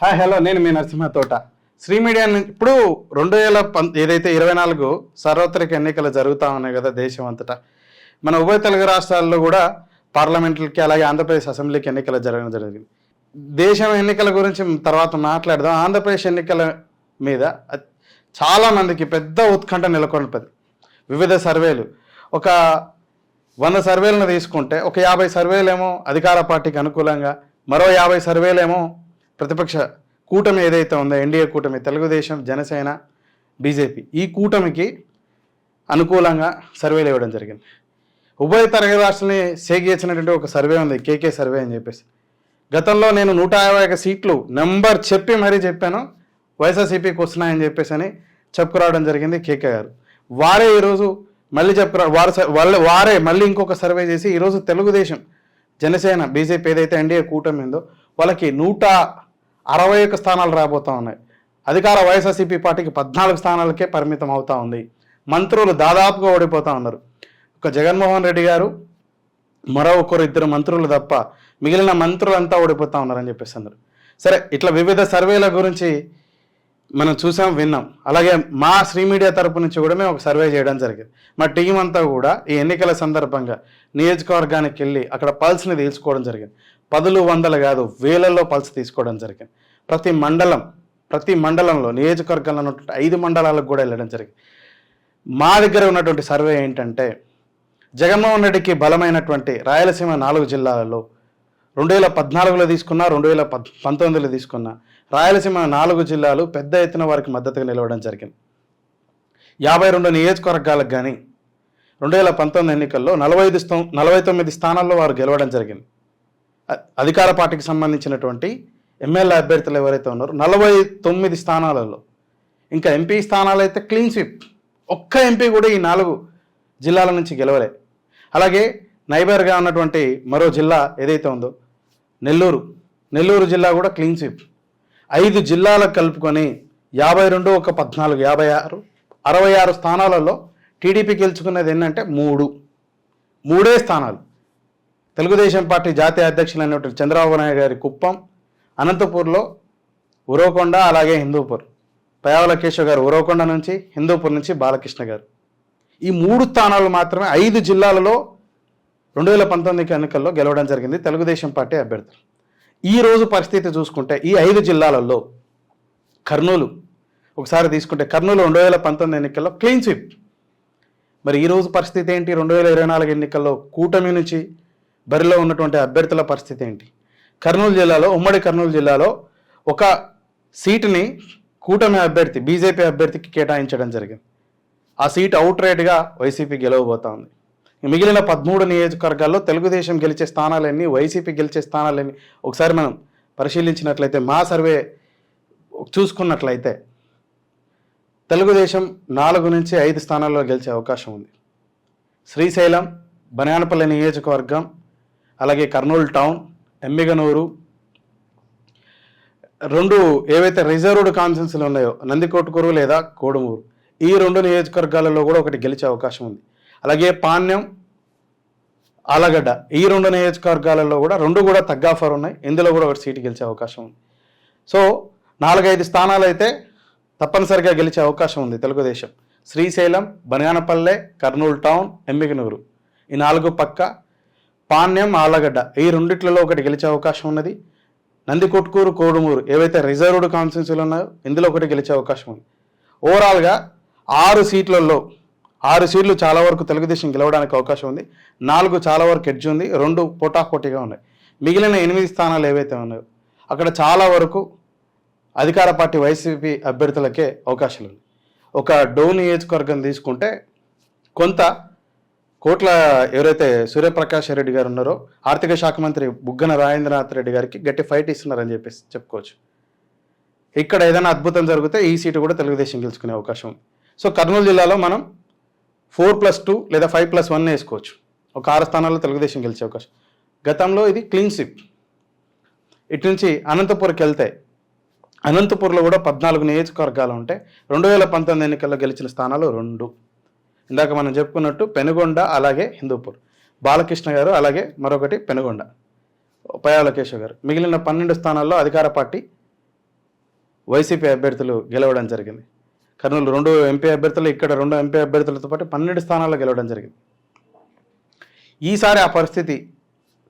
Hi hello నేను మీ నరసింహ తోట. Shri media నుంచి ఇప్పుడు రెండు వేల పం ఏదైతే ఇరవై నాలుగు సార్వత్రిక ఎన్నికలు జరుగుతూ ఉన్నాయి కదా దేశం అంతటా మన ఉభయ తెలుగు రాష్ట్రాల్లో కూడా పార్లమెంట్లకి అలాగే ఆంధ్రప్రదేశ్ అసెంబ్లీకి ఎన్నికలు జరగడం జరిగింది. దేశం ఎన్నికల గురించి తర్వాత మాట్లాడదాం. ఆంధ్రప్రదేశ్ ఎన్నికల మీద చాలామందికి చాలా మందికి పెద్ద ఉత్కంఠ నెలకొల్పది. వివిధ సర్వేలు. ఒక వంద సర్వేలను తీసుకుంటే ఒక యాభై సర్వేలేమో అధికార పార్టీకి అనుకూలంగా మరో యాభై సర్వేలేమో ప్రతిపక్ష కూటమి ఏదైతే ఉందో ఎన్డీఏ కూటమి తెలుగుదేశం జనసేన బీజేపీ ఈ కూటమికి అనుకూలంగా సర్వేలు ఇవ్వడం జరిగింది. ఉభయ తరగతి రాష్ట్రాలని సేకరించినటువంటి ఒక సర్వే ఉంది కేకే సర్వే అని చెప్పేసి. గతంలో నేను నూట యాభై ఒక సీట్లు నెంబర్ చెప్పి మరీ చెప్పాను వైఎస్ఆర్సీపీకి వస్తున్నాయని చెప్పేసి అని చెప్పుకురావడం జరిగింది కేకే గారు. వారే ఈరోజు మళ్ళీ చెప్పురా వారు వాళ్ళ వారే మళ్ళీ ఇంకొక సర్వే చేసి ఈరోజు తెలుగుదేశం జనసేన బీజేపీ ఏదైతే ఎన్డీఏ కూటమి ఉందో వాళ్ళకి నూట అరవై ఒక్క స్థానాలు రాబోతా ఉన్నాయి. అధికార వైఎస్ఆర్సీపీ పార్టీకి పద్నాలుగు స్థానాలకే పరిమితం అవుతూ ఉంది. మంత్రులు దాదాపుగా ఓడిపోతా ఉన్నారు. ఒక జగన్మోహన్ రెడ్డి గారు మరో ఒకరు ఇద్దరు మంత్రులు తప్ప మిగిలిన మంత్రులంతా ఓడిపోతూ ఉన్నారని చెప్పేసి అన్నారు. సరే ఇట్లా వివిధ సర్వేల గురించి మనం చూసాం విన్నాం. అలాగే మా శ్రీ మీడియా తరపు నుంచి కూడా మేము ఒక సర్వే చేయడం జరిగింది. మా టీం అంతా కూడా ఈ ఎన్నికల సందర్భంగా నియోజకవర్గానికి వెళ్ళి అక్కడ పల్స్ని తీసుకోవడం జరిగింది. పదులు వందలు కాదు వేలల్లో పల్స్ తీసుకోవడం జరిగింది. ప్రతి మండలం ప్రతి మండలంలో నియోజకవర్గంలో ఉన్నటువంటి ఐదు మండలాలకు కూడా వెళ్ళడం జరిగింది. మా దగ్గర ఉన్నటువంటి సర్వే ఏంటంటే జగన్మోహన్ రెడ్డికి బలమైనటువంటి రాయలసీమ నాలుగు జిల్లాలలో రెండు వేల పద్నాలుగులో తీసుకున్నా రెండు వేల పద్ పంతొమ్మిదిలో తీసుకున్నా. రాయలసీమ నాలుగు జిల్లాలు పెద్ద ఎత్తున వారికి మద్దతుగా నిలవడం జరిగింది. యాభై రెండు నియోజకవర్గాలకు కానీ రెండు వేల పంతొమ్మిది ఎన్నికల్లో నలభై ఐదు స్థా నలభై తొమ్మిది స్థానాల్లో వారు గెలవడం జరిగింది. అధికార పార్టీకి సంబంధించినటువంటి ఎమ్మెల్యే అభ్యర్థులు ఎవరైతే ఉన్నారో నలభై తొమ్మిది స్థానాలలో ఇంకా ఎంపీ స్థానాలు అయితే క్లీన్ స్వీప్. ఒక్క ఎంపీ కూడా ఈ నాలుగు జిల్లాల నుంచి గెలవలే. అలాగే నైబర్గా ఉన్నటువంటి మరో జిల్లా ఏదైతే ఉందో నెల్లూరు. నెల్లూరు జిల్లా కూడా క్లీన్ స్వీప్. ఐదు జిల్లాలకు కలుపుకొని యాభై రెండు ఒక పద్నాలుగు యాభై ఆరు అరవై ఆరు స్థానాలలో టీడీపీ గెలుచుకున్నది ఏంటంటే మూడు. మూడే స్థానాలు. తెలుగుదేశం పార్టీ జాతీయ అధ్యక్షులైనటువంటి చంద్రబాబు నాయుడు గారి కుప్పం అనంతపూర్లో ఉరవకొండ అలాగే హిందూపూర్. పయావల కేశవ్ గారు ఉరవకొండ నుంచి హిందూపూర్ నుంచి బాలకృష్ణ గారు. ఈ మూడు స్థానాలు మాత్రమే ఐదు జిల్లాలలో రెండు వేల పంతొమ్మిది ఎన్నికల్లో గెలవడం జరిగింది తెలుగుదేశం పార్టీ అభ్యర్థులు. ఈ రోజు పరిస్థితి చూసుకుంటే ఈ ఐదు జిల్లాలలో కర్నూలు ఒకసారి తీసుకుంటే కర్నూలు రెండు వేల పంతొమ్మిది ఎన్నికల్లో క్లీన్ స్వీప్. మరి ఈ రోజు పరిస్థితి ఏంటి? రెండు వేల ఇరవై నాలుగు ఎన్నికల్లో కూటమి నుంచి బరిలో ఉన్నటువంటి అభ్యర్థుల పరిస్థితి ఏంటి? కర్నూలు జిల్లాలో ఉమ్మడి కర్నూలు జిల్లాలో ఒక సీటుని కూటమి అభ్యర్థి బీజేపీ అభ్యర్థికి కేటాయించడం జరిగింది. ఆ సీట్ అవుట్ రైట్గా వైసీపీ గెలవబోతా ఉంది. మిగిలిన పదమూడు నియోజకవర్గాల్లో తెలుగుదేశం గెలిచే స్థానాలన్నీ వైసీపీ గెలిచే స్థానాలన్నీ ఒకసారి మనం పరిశీలించినట్లయితే మా సర్వే చూసుకున్నట్లయితే తెలుగుదేశం నాలుగు నుంచి ఐదు స్థానాల్లో గెలిచే అవకాశం ఉంది. శ్రీశైలం బనానపల్లి నియోజకవర్గం అలాగే కర్నూలు టౌన్ ఎమ్మిగనూరు రెండు ఏవైతే రిజర్వ్డ్ కాన్సెన్స్లు ఉన్నాయో నందికొట్కూరు లేదా కోడుమూరు ఈ రెండు నియోజకవర్గాలలో కూడా ఒకటి గెలిచే అవకాశం ఉంది. అలాగే పాణ్యం ఆలగడ్డ ఈ రెండు నియోజకవర్గాలలో కూడా రెండు కూడా తగ్గాఫర్ ఉన్నాయి. ఇందులో కూడా ఒకటి సీటు గెలిచే అవకాశం ఉంది. సో నాలుగైదు స్థానాలు అయితే తప్పనిసరిగా గెలిచే అవకాశం ఉంది తెలుగుదేశం. శ్రీశైలం బనగానపల్లె కర్నూలు టౌన్ ఎంబికనూరు ఈ నాలుగు పక్క పాణ్యం ఆలగడ్డ ఈ రెండిట్లలో ఒకటి గెలిచే అవకాశం ఉన్నది. నందికొట్కూరు కోడుమూరు ఏవైతే రిజర్వ్డ్ కాన్స్టిట్యూన్సీలు ఉన్నాయో ఇందులో ఒకటి గెలిచే అవకాశం ఉంది. ఓవరాల్గా ఆరు సీట్లలో ఆరు సీట్లు చాలా వరకు తెలుగుదేశం గెలవడానికి అవకాశం ఉంది. నాలుగు చాలా వరకు ఎడ్జ్ ఉంది. రెండు పోటాపోటీగా ఉన్నాయి. మిగిలిన ఎనిమిది స్థానాలు ఏవైతే ఉన్నాయో అక్కడ చాలా వరకు అధికార పార్టీ వైసీపీ అభ్యర్థులకే అవకాశాలు ఉన్నాయి. ఒక డో నియోజకవర్గం తీసుకుంటే కొంత కోట్ల ఎవరైతే సూర్యప్రకాష్ రెడ్డి గారు ఉన్నారో ఆర్థిక శాఖ మంత్రి బుగ్గన రాజేంద్రనాథ్ రెడ్డి గారికి గట్టి ఫైట్ ఇస్తున్నారని చెప్పేసి చెప్పుకోవచ్చు. ఇక్కడ ఏదైనా అద్భుతం జరిగితే ఈ సీటు కూడా తెలుగుదేశం గెలుచుకునే అవకాశం ఉంది. సో కర్నూలు జిల్లాలో మనం ఫోర్ ప్లస్ టూ లేదా ఫైవ్ ప్లస్ వన్ వేసుకోవచ్చు. ఒక ఆరు స్థానాల్లో తెలుగుదేశం గెలిచే అవకాశం. గతంలో ఇది క్లీన్ స్విప్. ఇటు నుంచి అనంతపూర్కి వెళ్తే అనంతపూర్లో కూడా పద్నాలుగు నియోజకవర్గాలు ఉంటాయి రెండు వేల పంతొమ్మిది ఎన్నికల్లో గెలిచిన స్థానాలు రెండు. ఇందాక మనం చెప్పుకున్నట్టు పెనుగొండ అలాగే హిందూపూర్. బాలకృష్ణ గారు అలాగే మరొకటి పెనుగొండ. పయాలకేశ్వర్ గారు. మిగిలిన పన్నెండు స్థానాల్లో అధికార పార్టీ వైసీపీ అభ్యర్థులు గెలవడం జరిగింది. కర్నూలు రెండు ఎంపీ అభ్యర్థులు ఇక్కడ రెండు ఎంపీ అభ్యర్థులతో పాటు పన్నెండు స్థానాల్లో గెలవడం జరిగింది. ఈసారి ఆ పరిస్థితి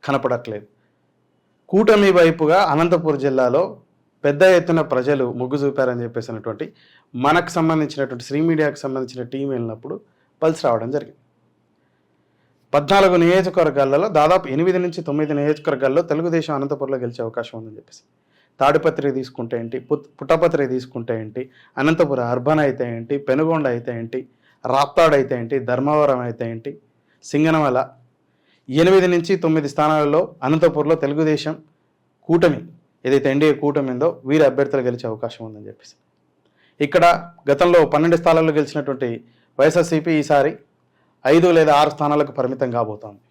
కనపడట్లేదు. కూటమి వైపుగా అనంతపూర్ జిల్లాలో పెద్ద ఎత్తున ప్రజలు మొగ్గు చూపారని చెప్పేసినటువంటి మనకు సంబంధించినటువంటి శ్రీ మీడియాకు సంబంధించిన టీం వెళ్ళినప్పుడు పల్స్ రావడం జరిగింది. పద్నాలుగు నియోజకవర్గాలలో దాదాపు ఎనిమిది నుంచి తొమ్మిది నియోజకవర్గాల్లో తెలుగుదేశం అనంతపురంలో గెలిచే అవకాశం ఉందని చెప్పేసి. తాడిపత్రి తీసుకుంటే ఏంటి? పుట్ పుట్టపత్రి తీసుకుంటే ఏంటి? అనంతపురం అర్బన్ అయితే ఏంటి? పెనుగొండ అయితే ఏంటి? రాప్తాడు అయితే ఏంటి? ధర్మవరం అయితే ఏంటి? సింగనమల. ఎనిమిది నుంచి తొమ్మిది స్థానాలలో అనంతపూర్లో తెలుగుదేశం కూటమి ఏదైతే ఎన్డీఏ కూటమి ఉందో వీరి అభ్యర్థులు గెలిచే అవకాశం ఉందని చెప్పేసి. ఇక్కడ గతంలో పన్నెండు స్థానాల్లో గెలిచినటువంటి వైఎస్ఆర్సీపీ ఈసారి ఐదు లేదా ఆరు స్థానాలకు పరిమితం కాబోతోంది.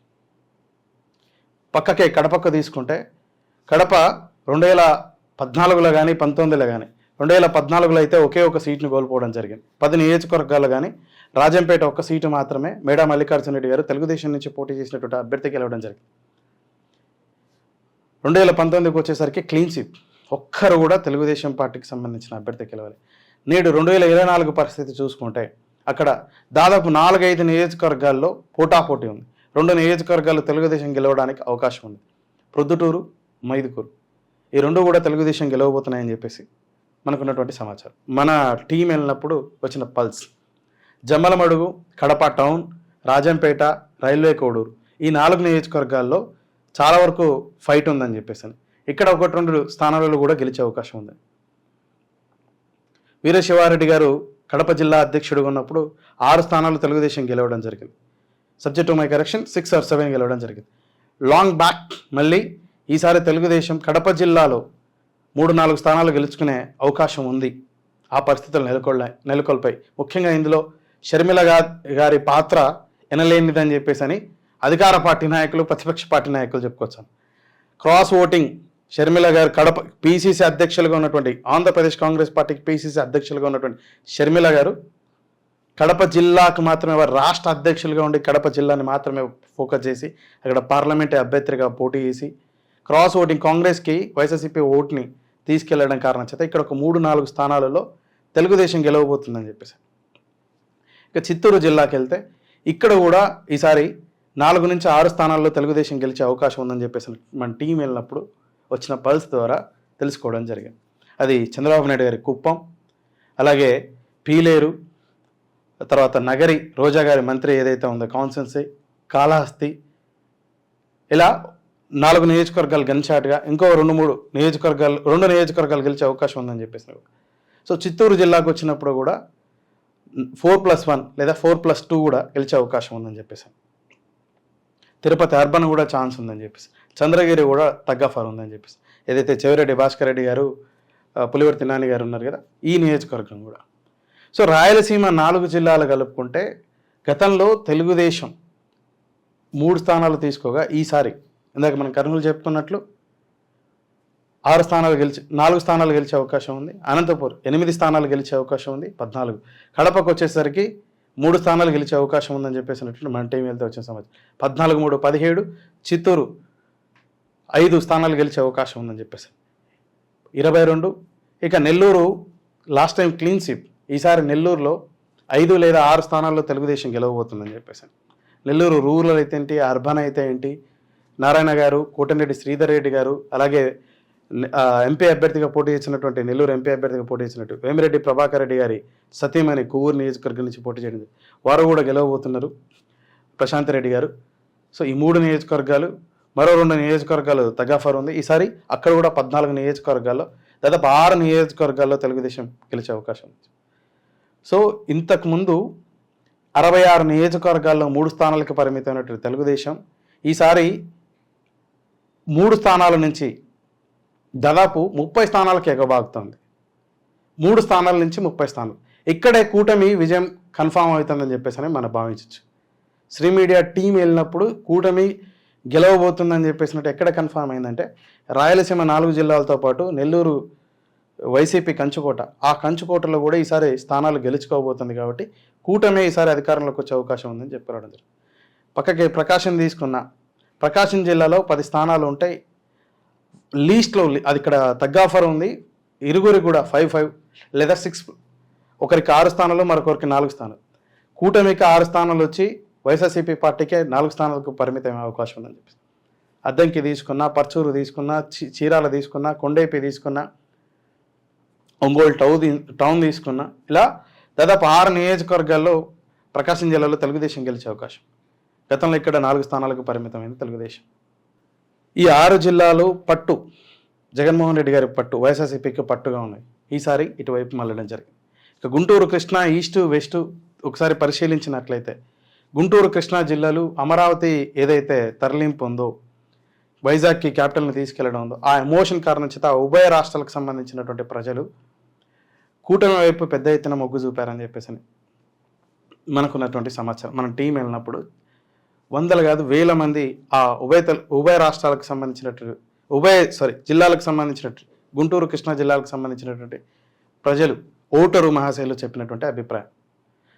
పక్కకే కడపక్క తీసుకుంటే కడప రెండు వేల పద్నాలుగులో కానీ పంతొమ్మిదిలో కానీ రెండు వేల పద్నాలుగులో అయితే ఒకే ఒక సీట్ను కోల్పోవడం జరిగింది. పది నియోజకవర్గాలు కానీ రాజంపేట ఒక్క సీటు మాత్రమే మేడా మల్లికార్జున రెడ్డి గారు తెలుగుదేశం నుంచి పోటీ చేసినటువంటి అభ్యర్థికి గెలవడం జరిగింది. రెండు వేల పంతొమ్మిదికి వచ్చేసరికి క్లీన్ స్వీప్ ఒక్కరు కూడా తెలుగుదేశం పార్టీకి సంబంధించిన అభ్యర్థి గెలవాలి. నేడు రెండు వేల ఇరవై నాలుగు పరిస్థితి చూసుకుంటే అక్కడ దాదాపు నాలుగైదు నియోజకవర్గాల్లో పోటాపోటీ ఉంది. రెండు నియోజకవర్గాలు తెలుగుదేశం గెలవడానికి అవకాశం ఉంది. ప్రొద్దుటూరు మైదుకూరు. ఈ రెండు కూడా తెలుగుదేశం గెలవబోతున్నాయని చెప్పేసి మనకున్నటువంటి సమాచారం. మన టీం వెళ్ళినప్పుడు వచ్చిన pulse. Jammalamadugu Kadapa town Rajampet railway Koduru ఈ నాలుగు నియోజకవర్గాల్లో చాలా వరకు ఫైట్ ఉందని చెప్పేసి ఇక్కడ ఒకటి రెండు స్థానాలలో కూడా గెలిచే అవకాశం ఉంది. వీరశివారెడ్డి గారు కడప జిల్లా అధ్యక్షుడుగా ఉన్నప్పుడు ఆరు స్థానాలు తెలుగుదేశం గెలవడం జరిగింది. Subject to my correction six or seven గెలవడం జరిగింది. లాంగ్ బ్యాక్ మళ్ళీ ఈసారి తెలుగుదేశం కడప జిల్లాలో మూడు నాలుగు స్థానాలు గెలుచుకునే అవకాశం ఉంది. ఆ పరిస్థితులు నెలకొల్లా నెలకొల్పాయి. ముఖ్యంగా ఇందులో షర్మిల గారి పాత్ర ఎనలేనిదని చెప్పేసి అని అధికార పార్టీ నాయకులు ప్రతిపక్ష పార్టీ నాయకులు చెప్పుకొచ్చాను క్రాస్ ఓటింగ్ షర్మిల గారు కడప పీసీసీ అధ్యక్షులుగా ఉన్నటువంటి ఆంధ్రప్రదేశ్ కాంగ్రెస్ పార్టీకి పీసీసీ అధ్యక్షులుగా ఉన్నటువంటి షర్మిల గారు కడప జిల్లాకు మాత్రమే వారు రాష్ట్ర అధ్యక్షులుగా ఉండి కడప జిల్లాని మాత్రమే ఫోకస్ చేసి అక్కడ పార్లమెంటు అభ్యర్థిగా పోటీ చేసి క్రాస్ ఓటింగ్ కాంగ్రెస్కి వైఎస్ఆర్సీపీ ఓట్ని తీసుకెళ్ళడం కారణం చేత ఇక్కడ ఒక మూడు నాలుగు స్థానాలలో తెలుగుదేశం గెలవబోతుందని చెప్పేసి. ఇక చిత్తూరు జిల్లాకి వెళ్తే ఇక్కడ కూడా ఈసారి నాలుగు నుంచి ఆరు స్థానాల్లో తెలుగుదేశం గెలిచే అవకాశం ఉందని చెప్పేసి మన టీం వెళ్ళినప్పుడు వచ్చిన పల్స్ ద్వారా తెలుసుకోవడం జరిగింది. అది చంద్రబాబు నాయుడు గారి కుప్పం అలాగే పీలేరు తర్వాత నగరి రోజా గారి మంత్రి ఏదైతే ఉందో కాన్సెన్సీ కాళహస్తి ఇలా నాలుగు నియోజకవర్గాలు గెలిచాటుగా ఇంకో రెండు మూడు నియోజకవర్గాలు రెండు నియోజకవర్గాలు గెలిచే అవకాశం ఉందని చెప్పేసి సో చిత్తూరు జిల్లాకు వచ్చినప్పుడు కూడా ఫోర్ ప్లస్ వన్ లేదా ఫోర్ ప్లస్ టూ కూడా గెలిచే అవకాశం ఉందని చెప్పేసి. తిరుపతి అర్బన్ కూడా ఛాన్స్ ఉందని చెప్పేసి. చంద్రగిరి కూడా తగ్గఫర్ ఉందని చెప్పేసి. ఏదైతే చెవిరెడ్డి భాస్కర్ రెడ్డి గారు పులివర్తి నాని గారు ఉన్నారు కదా ఈ నియోజకవర్గం కూడా. సో రాయలసీమ నాలుగు జిల్లాలు కలుపుకుంటే గతంలో తెలుగుదేశం మూడు స్థానాలు తీసుకోగా ఈసారి ఇందాక మనం కర్నూలు చెప్తున్నట్లు ఆరు స్థానాలు గెలిచి నాలుగు స్థానాలు గెలిచే అవకాశం ఉంది. అనంతపూర్ ఎనిమిది స్థానాలు గెలిచే అవకాశం ఉంది. పద్నాలుగు. కడపకు వచ్చేసరికి మూడు స్థానాలు గెలిచే అవకాశం ఉందని చెప్పేసినట్లు మన టీం వెళ్తే వచ్చిన సమాచారం. పద్నాలుగు మూడు పదిహేడు చిత్తూరు ఐదు స్థానాలు గెలిచే అవకాశం ఉందని చెప్పేసి. ఇరవై రెండు. ఇక Nellore last time clean sweep. ఈసారి నెల్లూరులో ఐదు లేదా ఆరు స్థానాల్లో తెలుగుదేశం గెలవబోతుందని చెప్పేసి. నెల్లూరు రూరల్ అయితే ఏంటి అర్బన్ అయితే ఏంటి నారాయణ గారు కోటమిరెడ్డి శ్రీధర్ రెడ్డి గారు అలాగే ఎంపీ అభ్యర్థిగా పోటీ చేసినటువంటి నెల్లూరు ఎంపీ అభ్యర్థిగా పోటీ చేసినట్టు వేమిరెడ్డి ప్రభాకర్ రెడ్డి గారి సత్యమని కొవ్వూరు నియోజకవర్గం నుంచి పోటీ చేయడం వారు కూడా గెలవబోతున్నారు. ప్రశాంత్ రెడ్డి గారు. సో ఈ మూడు నియోజకవర్గాలు మరో రెండు నియోజకవర్గాలు తగాఫర్ ఉంది. ఈసారి అక్కడ కూడా పద్నాలుగు నియోజకవర్గాల్లో దాదాపు ఆరు నియోజకవర్గాల్లో తెలుగుదేశం గెలిచే అవకాశం ఉంది. సో ఇంతకుముందు అరవై ఆరు నియోజకవర్గాల్లో మూడు స్థానాలకు పరిమితమైనటువంటి తెలుగుదేశం ఈసారి మూడు స్థానాల నుంచి దాదాపు ముప్పై స్థానాలకు ఎగబాగుతుంది. మూడు స్థానాల నుంచి ముప్పై స్థానాలు. ఇక్కడే కూటమి విజయం కన్ఫామ్ అవుతుందని చెప్పేసి అని మనం భావించవచ్చు శ్రీ మీడియా టీం వెళ్ళినప్పుడు కూటమి గెలవబోతుందని చెప్పేసినట్టు ఎక్కడ కన్ఫామ్ అయిందంటే రాయలసీమ నాలుగు జిల్లాలతో పాటు నెల్లూరు వైసీపీ కంచుకోట. ఆ కంచుకోటలో కూడా ఈసారి స్థానాలు గెలుచుకోబోతుంది కాబట్టి కూటమి ఈసారి అధికారంలోకి వచ్చే అవకాశం ఉందని చెప్పడం జరిగింది. పక్కకి ప్రకాశం తీసుకున్న ప్రకాశం జిల్లాలో పది స్థానాలు ఉంటాయి. లీస్ట్లో అది ఇక్కడ తగ్గాఫర్ ఉంది. ఇరుగురి కూడా ఫైవ్ ఫైవ్ లేదా సిక్స్ ఒకరికి ఆరు స్థానాలు మరొకరికి నాలుగు స్థానాలు. కూటమికి ఆరు స్థానాలు వచ్చి వైఎస్ఆర్సీపీ పార్టీకే నాలుగు స్థానాలకు పరిమితమైన అవకాశం ఉందని చెప్పి. అద్దంకి తీసుకున్నా పర్చూరు తీసుకున్నా చీ చీరాల తీసుకున్నా కొండేపి తీసుకున్నా ఒంగోలు టౌన్ టౌన్ తీసుకున్నా ఇలా దాదాపు ఆరు నియోజకవర్గాల్లో ప్రకాశం జిల్లాలో తెలుగుదేశం గెలిచే అవకాశం. గతంలో ఇక్కడ నాలుగు స్థానాలకు పరిమితమైంది తెలుగుదేశం. ఈ ఆరు జిల్లాలు పట్టు జగన్మోహన్ రెడ్డి గారి పట్టు వైఎస్ఆర్సీపీకి పట్టుగా ఉన్నాయి. ఈసారి ఇటువైపు మళ్ళడం జరిగింది. ఇక గుంటూరు కృష్ణా ఈస్ట్ వెస్ట్ ఒకసారి పరిశీలించినట్లయితే గుంటూరు కృష్ణా జిల్లాలు అమరావతి ఏదైతే తరలింపు ఉందో వైజాగ్కి క్యాపిటల్ని తీసుకెళ్ళడం ఉందో ఆ ఎమోషన్ కారణం చేత ఆ ఉభయ రాష్ట్రాలకు సంబంధించినటువంటి ప్రజలు కూటమి వైపు పెద్ద ఎత్తున మొగ్గు చూపారని చెప్పేసి అని మనకున్నటువంటి సమాచారం. మన టీం వెళ్ళినప్పుడు వందలు కాదు వేల మంది ఆ ఉభయ ఉభయ రాష్ట్రాలకు సంబంధించినట్టు ఉభయ సారీ జిల్లాలకు సంబంధించినట్టు గుంటూరు కృష్ణా జిల్లాలకు సంబంధించినటువంటి ప్రజలు ఓటరు మహాశైలు చెప్పినటువంటి అభిప్రాయం.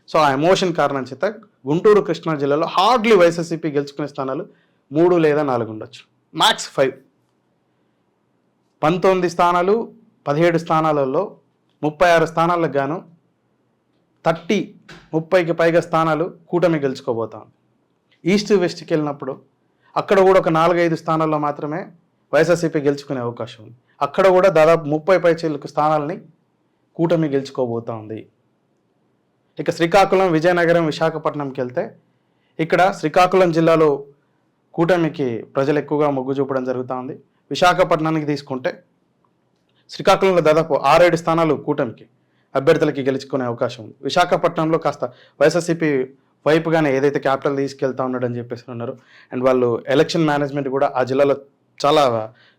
సో ఆ ఎమోషన్ కారణం చేత గుంటూరు కృష్ణా జిల్లాలో హార్డ్లీ వైఎస్ఎస్సీపీ గెలుచుకునే స్థానాలు మూడు లేదా నాలుగు ఉండొచ్చు. మ్యాక్స్ ఫైవ్ పంతొమ్మిది స్థానాలు పదిహేడు స్థానాలలో ముప్పై ఆరు స్థానాలకు గాను థర్టీ ముప్పైకి పైగా స్థానాలు కూటమి గెలుచుకోబోతాం ఈస్ట్ వెస్ట్కి వెళ్ళినప్పుడు అక్కడ కూడా ఒక నాలుగైదు స్థానాల్లో మాత్రమే వైఎస్ఆర్సీపీ గెలుచుకునే అవకాశం ఉంది. అక్కడ కూడా దాదాపు ముప్పై పై చిలుకు స్థానాలని కూటమి గెలుచుకోబోతా ఉంది. ఇక శ్రీకాకుళం విజయనగరం విశాఖపట్నంకి వెళ్తే ఇక్కడ శ్రీకాకుళం జిల్లాలో కూటమికి ప్రజలు ఎక్కువగా మొగ్గు చూపడం జరుగుతూ ఉంది. విశాఖపట్నానికి తీసుకుంటే శ్రీకాకుళంలో దాదాపు ఆరేడు స్థానాలు కూటమికి అభ్యర్థులకి గెలుచుకునే అవకాశం ఉంది. విశాఖపట్నంలో కాస్త వైఎస్ఆర్సీపీ వైపుగానే ఏదైతే క్యాపిటల్ తీసుకెళ్తా ఉన్నాడని చెప్పేసి ఉన్నారు అండ్ వాళ్ళు ఎలక్షన్ మేనేజ్మెంట్ కూడా ఆ జిల్లాలో చాలా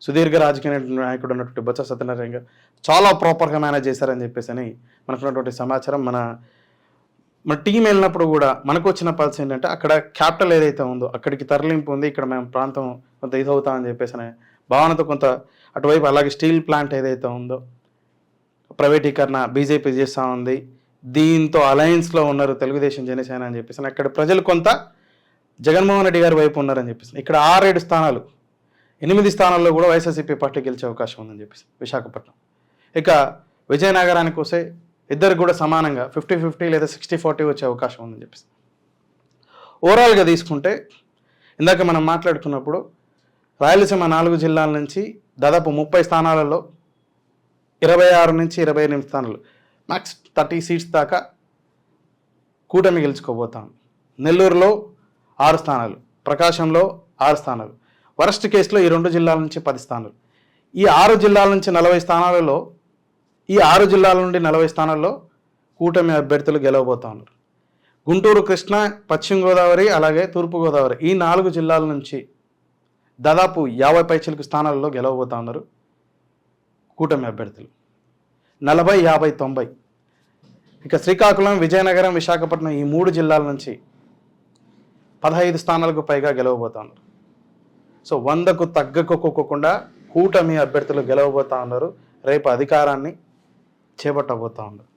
సుదీర్ఘ రాజకీయ నాయకుడు ఉన్నటువంటి బొత్స సత్యనారాయణ గారు చాలా ప్రాపర్గా మేనేజ్ చేశారని చెప్పేసి అని మనకున్నటువంటి సమాచారం. మన మన టీం వెళ్ళినప్పుడు కూడా మనకు వచ్చిన పల్స్ ఏంటంటే అక్కడ క్యాపిటల్ ఏదైతే ఉందో అక్కడికి తరలింపు ఉంది ఇక్కడ మేము ప్రాంతం కొంత ఇది చెప్పేసి అనే భావనతో కొంత అటువైపు అలాగే స్టీల్ ప్లాంట్ ఏదైతే ఉందో ప్రైవేటీకరణ బీజేపీ చేస్తూ ఉంది. దీంతో అలయన్స్లో ఉన్నారు తెలుగుదేశం జనసేన అని చెప్పేసి అక్కడ ప్రజలు కొంత జగన్మోహన్ రెడ్డి గారి వైపు ఉన్నారని చెప్పేసి ఇక్కడ ఆరేడు స్థానాలు ఎనిమిది స్థానాల్లో కూడా వైఎస్ఆర్సీపీ పార్టీ గెలిచే అవకాశం ఉందని చెప్పేసి విశాఖపట్నం. ఇక విజయనగరానికి వస్తే ఇద్దరు కూడా సమానంగా ఫిఫ్టీ ఫిఫ్టీ లేదా సిక్స్టీ ఫార్టీ వచ్చే అవకాశం ఉందని చెప్పేసి ఓవరాల్గా తీసుకుంటే ఇందాక మనం మాట్లాడుకున్నప్పుడు రాయలసీమ నాలుగు జిల్లాల నుంచి దాదాపు ముప్పై స్థానాలలో ఇరవై ఆరు నుంచి ఇరవై ఎనిమిది స్థానాలు మ్యాక్స్ థర్టీ సీట్స్ దాకా కూటమి గెలుచుకోబోతాం. నెల్లూరులో ఆరు స్థానాలు ప్రకాశంలో ఆరు స్థానాలు వరస్ట్ కేసులో ఈ రెండు జిల్లాల నుంచి పది స్థానాలు. ఈ ఆరు జిల్లాల నుంచి నలభై స్థానాలలో ఈ ఆరు జిల్లాల నుండి నలభై స్థానాల్లో కూటమి అభ్యర్థులు గెలవబోతా ఉన్నారు. గుంటూరు కృష్ణా పశ్చిమ గోదావరి అలాగే తూర్పు గోదావరి ఈ నాలుగు జిల్లాల నుంచి దాదాపు యాభై పైచలకు స్థానాల్లో గెలవబోతా ఉన్నారు కూటమి అభ్యర్థులు. నలభై యాభై తొంభై. ఇక శ్రీకాకుళం విజయనగరం విశాఖపట్నం ఈ మూడు జిల్లాల నుంచి పదహైదు స్థానాలకు పైగా గెలవబోతా ఉన్నారు సో వందకు తగ్గకోకుండా కూటమి అభ్యర్థులు గెలవబోతా ఉన్నారు. రేపు అధికారాన్ని చేపట్టబోతా ఉన్నారు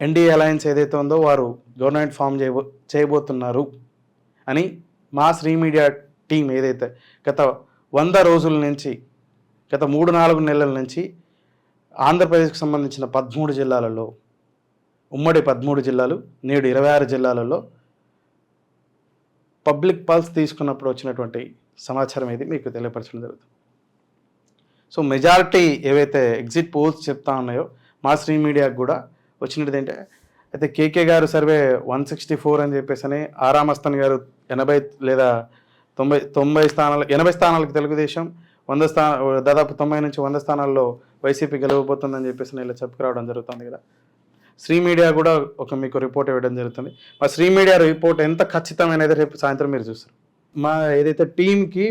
ఎన్డీఏ అలయన్స్ ఏదైతే ఉందో వారు గవర్నమెంట్ ఫామ్ చేయబో చేయబోతున్నారు అని మా శ్రీ మీడియా టీం ఏదైతే గత వంద రోజుల నుంచి గత మూడు నాలుగు నెలల నుంచి ఆంధ్రప్రదేశ్కి సంబంధించిన పదమూడు జిల్లాలలో ఉమ్మడి పదమూడు జిల్లాలు నేడు ఇరవై ఆరు జిల్లాలలో పబ్లిక్ పల్స్ తీసుకున్నప్పుడు వచ్చినటువంటి సమాచారం ఇది మీకు తెలియపరచడం జరుగుతుంది. సో మెజారిటీ ఏవైతే ఎగ్జిట్ పోల్స్ చెప్తా ఉన్నాయో మా శ్రీ మీడియాకు కూడా వచ్చినది ఏంటంటే అయితే కేకే గారు సర్వే వన్ సిక్స్టీ ఫోర్ అని చెప్పేసి అని ఆరామస్తన్ గారు ఎనభై లేదా తొంభై తొంభై స్థానాలు ఎనభై స్థానాలకు తెలుగుదేశం వంద స్థాన దాదాపు తొంభై నుంచి వంద స్థానాల్లో వైసీపీ గెలవబోతుందని చెప్పేసి నేను ఇలా చెప్పుకురావడం జరుగుతుంది కదా. శ్రీ మీడియా కూడా ఒక మీకు రిపోర్ట్ ఇవ్వడం జరుగుతుంది. మా శ్రీ మీడియా రిపోర్ట్ ఎంత ఖచ్చితమైనది రేపు సాయంత్రం మీరు చూస్తారు? మా ఏదైతే టీంకి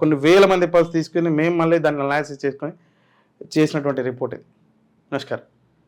కొన్ని వేల మంది పల్స్ తీసుకుని మేము మళ్ళీ దాన్ని అనాలిసిస్ చేసుకొని చేసినటువంటి రిపోర్ట్ ఇది. నమస్కారం.